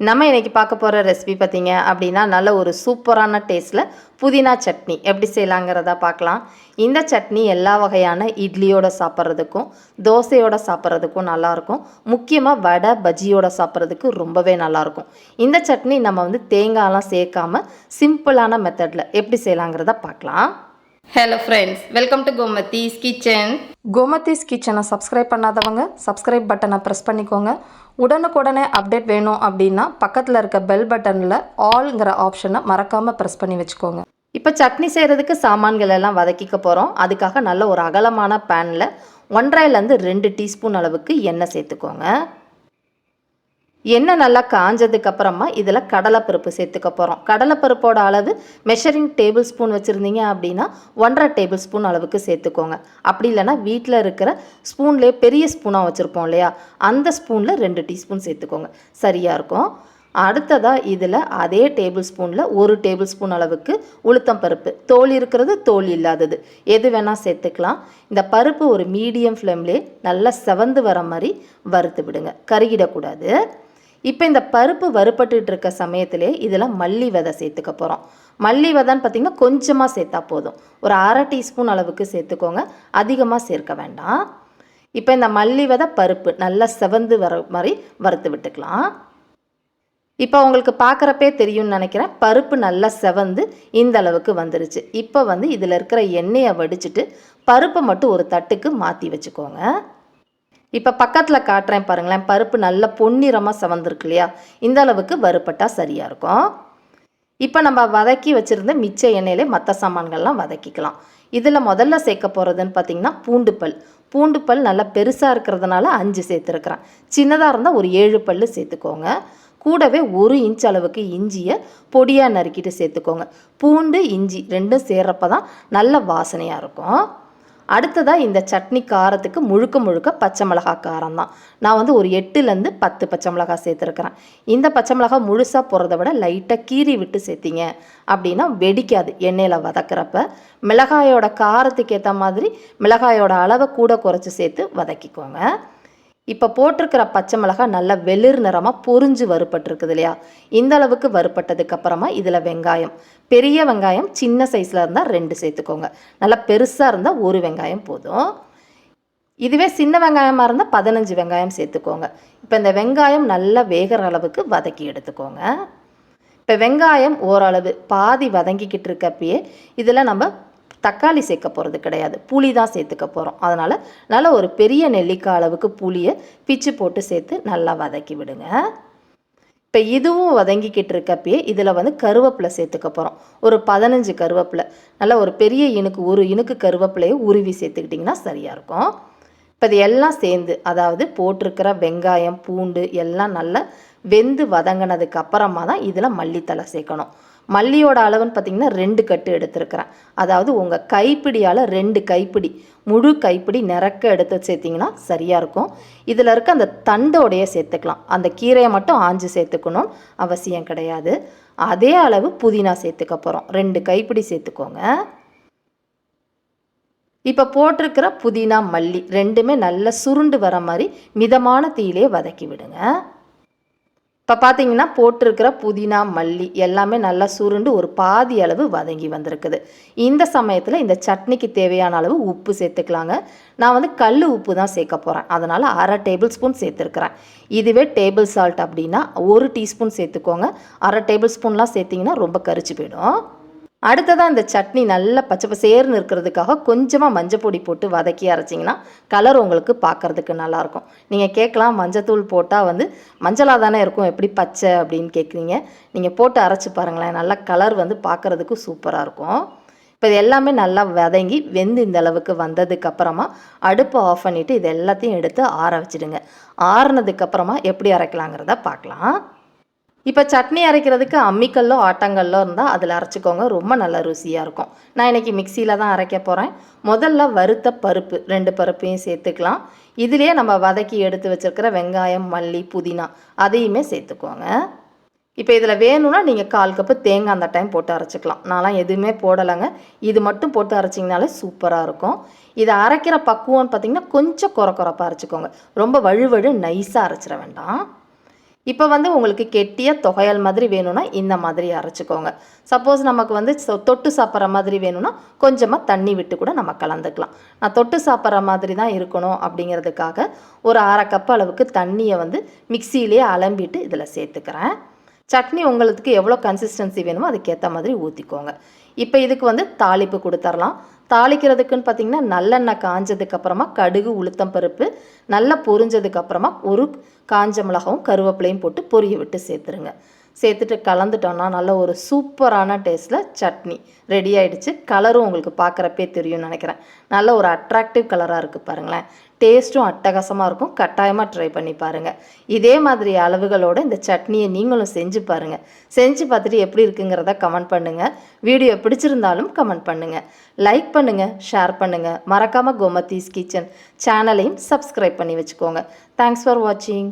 நம்ம இன்றைக்கி பார்க்க போகிற ரெசிபி பார்த்தீங்க அப்படின்னா நல்ல ஒரு சூப்பரான டேஸ்ட்டில் புதினா சட்னி. எப்படி செய்யலாங்கிறத பார்க்கலாம். இந்த சட்னி எல்லா வகையான இட்லியோட சாப்பிட்றதுக்கும் தோசையோட சாப்பிட்றதுக்கும் நல்லாயிருக்கும். முக்கியமாக வடை பஜ்ஜியோட சாப்பிட்றதுக்கு ரொம்பவே நல்லாயிருக்கும். இந்த சட்னி நம்ம வந்து தேங்காயெலாம் சேர்க்காம சிம்பிளான மெத்தடில் எப்படி செய்யலாங்கிறத பார்க்கலாம். Hello friends welcome to Gomathi's kitchen Gomathi's கிச்சனை சப்ஸ்கிரைப் பண்ணாதவங்க சப்ஸ்கிரைப் பட்டனை ப்ரெஸ் பண்ணிக்கோங்க. உடனுக்குடனே அப்டேட் வேணும் அப்படின்னா பக்கத்தில் இருக்க பெல் பட்டனில் ஆல்ங்கிற ஆப்ஷனை மறக்காமல் ப்ரெஸ் பண்ணி வச்சுக்கோங்க. இப்போ சட்னி செய்கிறதுக்கு சாமான்கள் எல்லாம் வதக்கிக்க போகிறோம் அதுக்காக நல்ல ஒரு அகலமான பேனில் ஒன்றரைலேருந்து ரெண்டு டீஸ்பூன் அளவுக்கு எண்ணெய் சேர்த்துக்கோங்க. எண்ணெய் நல்லா காஞ்சதுக்கு அப்புறமா இதில் கடலைப்பருப்பு சேர்த்துக்க போகிறோம் கடலைப்பருப்போட அளவு மெஷரிங் டேபிள் ஸ்பூன் வச்சுருந்தீங்க அப்படின்னா ஒன்றரை டேபிள் ஸ்பூன் அளவுக்கு சேர்த்துக்கோங்க. அப்படி இல்லைன்னா வீட்டில் இருக்கிற ஸ்பூன்லேயே பெரிய ஸ்பூனாக வச்சுருப்போம் இல்லையா? அந்த ஸ்பூனில் ரெண்டு டீஸ்பூன் சேர்த்துக்கோங்க. சரியாக இருக்கும். அடுத்ததாக இதில் அதே டேபிள் ஸ்பூனில் ஒரு டேபிள் ஸ்பூன் அளவுக்கு உளுத்தம் பருப்பு. தோல் இருக்கிறது தோல் இல்லாதது. எது வேணால் சேர்த்துக்கலாம். இந்த பருப்பு ஒரு மீடியம் ஃப்ளேம்லேயே நல்லா செவந்து வர மாதிரி வறுத்து விடுங்க. கருகிடக்கூடாது. இப்போ இந்த பருப்பு வறுபட்டுட்டு இருக்க சமயத்திலே இதில் மல்லி விதை சேர்த்துக்க போகிறோம் மல்லி விதைன்னு பார்த்திங்கன்னா கொஞ்சமாக சேர்த்தா போதும். ஒரு அரை டீஸ்பூன் அளவுக்கு சேர்த்துக்கோங்க. அதிகமாக சேர்க்க வேண்டாம். இப்போ இந்த மல்லி விதை பருப்பு நல்லா செவந்து வர மாதிரி வறுத்து விட்டுக்கலாம். இப்போ உங்களுக்கு பார்க்குறப்பே தெரியும்னு நினைக்கிறேன். பருப்பு நல்லா செவந்து இந்த அளவுக்கு வந்துருச்சு. இப்போ வந்து இதில் இருக்கிற எண்ணெயை வடிச்சிட்டு பருப்பை மட்டும் ஒரு தட்டுக்கு மாற்றி வச்சுக்கோங்க. இப்போ பக்கத்தில் காட்டுறேன் பாருங்களேன். பருப்பு நல்ல பொன்னிறமாக சவந்திருக்கு இல்லையா? இந்த அளவுக்கு வறுப்பட்டால் சரியாக இருக்கும். இப்போ நம்ம வதக்கி வச்சுருந்த மிச்ச எண்ணெயிலே மற்ற சாமான்கள்லாம் வதக்கிக்கலாம். இதில் முதல்ல சேர்க்க போகிறதுன்னு பார்த்தீங்கன்னா பூண்டு பல். பூண்டு பல் நல்லா பெருசாக இருக்கிறதுனால அஞ்சு சேர்த்துருக்குறேன். சின்னதாக இருந்தால் ஒரு ஏழு பல் சேர்த்துக்கோங்க. கூடவே ஒரு இன்ச் அளவுக்கு இஞ்சியை பொடியாக நறுக்கிட்டு சேர்த்துக்கோங்க. பூண்டு இஞ்சி ரெண்டும் சேர்றப்ப தான் நல்ல வாசனையாக இருக்கும். அடுத்ததாக இந்த சட்னி காரத்துக்கு முழுக்க முழுக்க பச்சை மிளகா காரம் தான். நான் வந்து ஒரு எட்டுலேருந்து பத்து பச்சை மிளகா சேர்த்துருக்குறேன். இந்த பச்சை மிளகா முழுசாக போகிறத விட லைட்டாக கீறி விட்டு சேர்த்திங்க அப்படின்னா வெடிக்காது எண்ணெயில் வதக்கிறப்ப. மிளகாயோட காரத்துக்கு ஏற்ற மாதிரி மிளகாயோட அளவை கூட குறைச்சி சேர்த்து வதக்கிக்கோங்க. இப்போ போட்டிருக்கிற பச்சை மிளகாய் நல்லா வெளிர் நிறமாக பொறிஞ்சு வறுப்பட்டிருக்குது இல்லையா? இந்த அளவுக்கு வறுப்பட்டதுக்கு அப்புறமா இதில் வெங்காயம். பெரிய வெங்காயம் சின்ன சைஸில் இருந்தால் ரெண்டு சேர்த்துக்கோங்க. நல்லா பெருசாக இருந்தால் ஒரு வெங்காயம் போதும். இதுவே சின்ன வெங்காயமாக இருந்தால் பதினஞ்சு வெங்காயம் சேர்த்துக்கோங்க. இப்போ இந்த வெங்காயம் நல்லா வேகிற அளவுக்கு வதக்கி எடுத்துக்கோங்க. இப்போ வெங்காயம் ஓரளவு பாதி வதங்கிக்கிட்டு இருக்கப்பயே இதில் நம்ம தக்காளி சேர்க்க போகிறது கிடையாது. புளி தான் சேர்த்துக்க போகிறோம் அதனால் நல்லா ஒரு பெரிய நெல்லிக்காய் அளவுக்கு புளியை பிச்சு போட்டு சேர்த்து நல்லா வதக்கி விடுங்க. இப்போ இதுவும் வதங்கிக்கிட்டு இருக்கப்பயே இதில் வந்து கருவேப்பிலை சேர்த்துக்க போகிறோம் ஒரு பதினஞ்சு கருவேப்பிலை. நல்லா ஒரு பெரிய இனுக்கு ஒரு இனுக்கு கருவேப்பிலையை உருவி சேர்த்துக்கிட்டிங்கன்னா சரியாக இருக்கும். இப்போ இது எல்லாம் சேர்ந்து அதாவது போட்டிருக்கிற வெங்காயம் பூண்டு எல்லாம் நல்லா வெந்து வதங்கினதுக்கு அப்புறமா தான் இதில் மல்லித்தலை சேர்க்கணும். மல்லியோட அளவுன்னு பார்த்தீங்கன்னா ரெண்டு கட்டு எடுத்திருக்கிறேன். அதாவது உங்கள் கைப்பிடியால் ரெண்டு கைப்பிடி முழு கைப்பிடி நிறக்க எடுத்து சேர்த்திங்கன்னா சரியாக இருக்கும். இதில் இருக்க அந்த தண்டோடைய சேர்த்துக்கலாம். அந்த கீரையை மட்டும் ஆஞ்சு சேர்த்துக்கணும் அவசியம் கிடையாது. அதே அளவு புதினா சேர்த்துக்க போகிறோம் ரெண்டு கைப்பிடி சேர்த்துக்கோங்க. இப்போ போட்டிருக்கிற புதினா மல்லி ரெண்டுமே நல்லா சுருண்டு வர மாதிரி மிதமான தீயிலே வதக்கி விடுங்க. இப்போ பார்த்தீங்கன்னா போட்டிருக்கிற புதினா மல்லி எல்லாமே நல்லா சுருண்டு ஒரு பாதி அளவு வதங்கி வந்திருக்குது. இந்த சமயத்தில் இந்த சட்னிக்கு தேவையான அளவு உப்பு சேர்த்துக்கலாங்க. நான் வந்து கல் உப்பு தான் சேர்க்க போகிறேன் அதனால் அரை டேபிள் ஸ்பூன் சேர்த்துருக்குறேன். இதுவே டேபிள் சால்ட் அப்படின்னா ஒரு டீஸ்பூன் சேர்த்துக்கோங்க. அரை டேபிள் ஸ்பூன்லாம் சேர்த்திங்கன்னா ரொம்ப கரிச்சு போயிடும். அடுத்ததாக இந்த சட்னி நல்லா பச்சை பசேர்னு இருக்கிறதுக்காக கொஞ்சமாக மஞ்சள் பொடி போட்டு வதக்கி அரைச்சிங்கன்னா கலர் உங்களுக்கு பார்க்குறதுக்கு நல்லாயிருக்கும். நீங்கள் கேட்கலாம் மஞ்சத்தூள் போட்டால் வந்து மஞ்சளாக தானே இருக்கும் எப்படி பச்சை அப்படின்னு கேட்குறீங்க. நீங்கள் போட்டு அரைச்சி பாருங்களேன் நல்லா கலர் வந்து பார்க்குறதுக்கு சூப்பராக இருக்கும். இப்போ இது எல்லாமே நல்லா வதங்கி வெந்து இந்த அளவுக்கு வந்ததுக்கப்புறமா அடுப்பை ஆஃப் பண்ணிவிட்டு இது எல்லாத்தையும் எடுத்து ஆற வச்சுடுங்க. ஆறுனதுக்கப்புறமா எப்படி அரைக்கலாங்கிறத பார்க்கலாம். இப்போ சட்னி அரைக்கிறதுக்கு அம்மிக்கல்லோ ஆட்டங்கல்லோ இருந்தால் அதில் அரைச்சிக்கோங்க. ரொம்ப நல்ல ருசியாக இருக்கும். நான் இன்றைக்கி மிக்சியில் தான் அரைக்க போகிறேன் முதல்ல வறுத்த பருப்பு ரெண்டு பருப்பையும் சேர்த்துக்கலாம். இதுலேயே நம்ம வதக்கி எடுத்து வச்சுருக்கிற வெங்காயம் மல்லி புதினா அதையுமே சேர்த்துக்கோங்க. இப்போ இதில் வேணும்னா நீங்கள் கால் கப்பு தேங்காய் அந்த டைம் போட்டு அரைச்சிக்கலாம். நான்லாம் எதுவுமே போடலைங்க. இது மட்டும் போட்டு அரைச்சிங்கனாலே சூப்பராக இருக்கும். இதை அரைக்கிற பக்குவம்னு பார்த்திங்கன்னா கொஞ்சம் குறை குறைப்பாக அரைச்சிக்கோங்க. ரொம்ப வழுவழு நைஸாக அரைச்சிட வேண்டாம். இப்போ வந்து உங்களுக்கு கெட்டிய தொகையல் மாதிரி வேணும்னா இந்த மாதிரி அரைச்சிக்கோங்க. சப்போஸ் நமக்கு வந்து சொ- தொட்டு சாப்பிட்ற மாதிரி வேணும்னா கொஞ்சமாக தண்ணி விட்டு கூட நம்ம கலந்துக்கலாம். நான் தொட்டு சாப்பிட்ற மாதிரி தான் இருக்கணும் அப்படிங்கிறதுக்காக ஒரு அரை கப் அளவுக்கு தண்ணியை வந்து மிக்சியிலே அலம்பிட்டு இதில் சேர்த்துக்கிறேன். சட்னி உங்களுக்கு எவ்வளோ கன்சிஸ்டன்சி வேணுமோ அதுக்கேற்ற மாதிரி ஊற்றிக்கோங்க இப்போ இதுக்கு வந்து தாளிப்பு கொடுத்துர்லாம். தாளிக்கிறதுக்குன்னு பார்த்தீங்கன்னா நல்லெண்ணெய் காஞ்சதுக்கப்புறமா கடுகு உளுத்தம் பருப்பு நல்லா பொரிஞ்சதுக்கப்புறமா ஒரு காஞ்ச மிளகாவும் கருவேப்பிலையும் போட்டு பொரிய விட்டு சேர்த்துருங்க. சேர்த்துட்டு கலந்துட்டோம்னா நல்ல ஒரு சூப்பரான டேஸ்ட்டில் சட்னி ரெடி ஆகிடுச்சு கலரும் உங்களுக்கு பார்க்குறப்பே தெரியும்னு நினைக்கிறேன். நல்ல ஒரு அட்ராக்டிவ் கலராக இருக்குது பாருங்களேன். டேஸ்ட்டும் அட்டகாசமாக இருக்கும். கட்டாயமாக ட்ரை பண்ணி பாருங்கள் இதே மாதிரி அளவுகளோட இந்த சட்னியை நீங்களும் செஞ்சு பாருங்கள் செஞ்சு பார்த்துட்டு எப்படி இருக்குங்கிறத கமெண்ட் பண்ணுங்கள் வீடியோ பிடிச்சிருந்தாலும் கமெண்ட் பண்ணுங்கள் லைக் பண்ணுங்கள் ஷேர் பண்ணுங்கள் மறக்காமல் கோமதீஸ் கிச்சன் சேனலையும் சப்ஸ்கிரைப் பண்ணி வச்சுக்கோங்க. தேங்க்ஸ் ஃபார் வாட்சிங்